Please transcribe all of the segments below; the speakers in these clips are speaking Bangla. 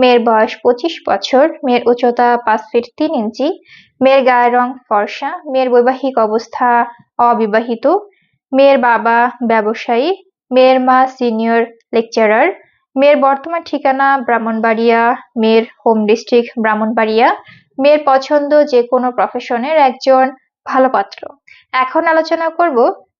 মেয়ের বয়স পঁচিশ বছর, মেয়ের উচ্চতা পাঁচ ফিট তিন ইঞ্চি, মেয়ের গায়ের রং ফর্সা, মেয়ের বৈবাহিক অবস্থা অবিবাহিত, মেয়ের বাবা ব্যবসায়ী, মেয়ের মা সিনিয়র লেকচারার মেয়ের বর্তমান ঠিকানা ব্রাহ্মণবাড়িয়া, মেয়ের হোম ডিস্ট্রিক্ট ব্রাহ্মণবাড়িয়া, মেয়ের পছন্দ যে কোনো প্রফেশনের একজন ভালো পাত্র। এখন আলোচনা করব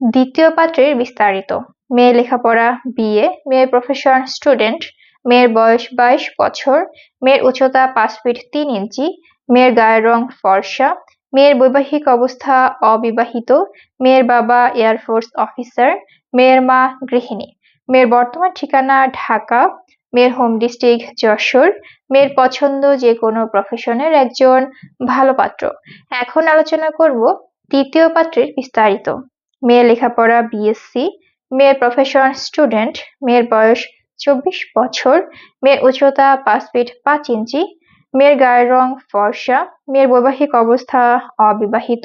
দ্বিতীয় পাত্রের বিস্তারিত। মেয়ে লেখাপড়া বিয়ে মেয়ের প্রফেশন স্টুডেন্ট মেয়ের বয়স বাইশ বছর, মেয়ের উচ্চতা পাঁচ ফিট তিন ইঞ্চি, মেয়ের গায়ের রং ফর্সা, মেয়ের বৈবাহিক অবস্থা অবিবাহিত, মেয়ের বাবা এয়ারফোর্স অফিসার, মেয়ের মা গৃহিণী, মেয়ের বর্তমান ঠিকানা ঢাকা, মেয়ের হোম ডিস্ট্রিক্ট যশোর, মেয়ের পছন্দ যে কোনো প্রফেশনের একজন ভালো পাত্র। এখন আলোচনা করব তৃতীয় পাত্রের বিস্তারিত। মেয়ের লেখাপড়া বিএসসি মেয়ের প্রফেশন স্টুডেন্ট মেয়ের বয়স চব্বিশ বছর। মেয়ের উচ্চতা পাঁচ ফিট পাঁচ ইঞ্চি। মেয়ের গায়ের রং ফর্সা। মেয়ের বৈবাহিক অবস্থা অবিবাহিত।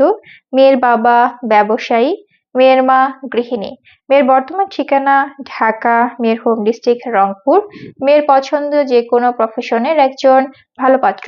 মেয়ের বাবা ব্যবসায়ী। মেয়ের মা গৃহিণী। মেয়ের বর্তমান ঠিকানা ঢাকা। মেয়ের হোম ডিস্ট্রিক্ট রংপুর। মেয়ের পছন্দ যে কোনো প্রফেশনের একজন ভালো পাত্র।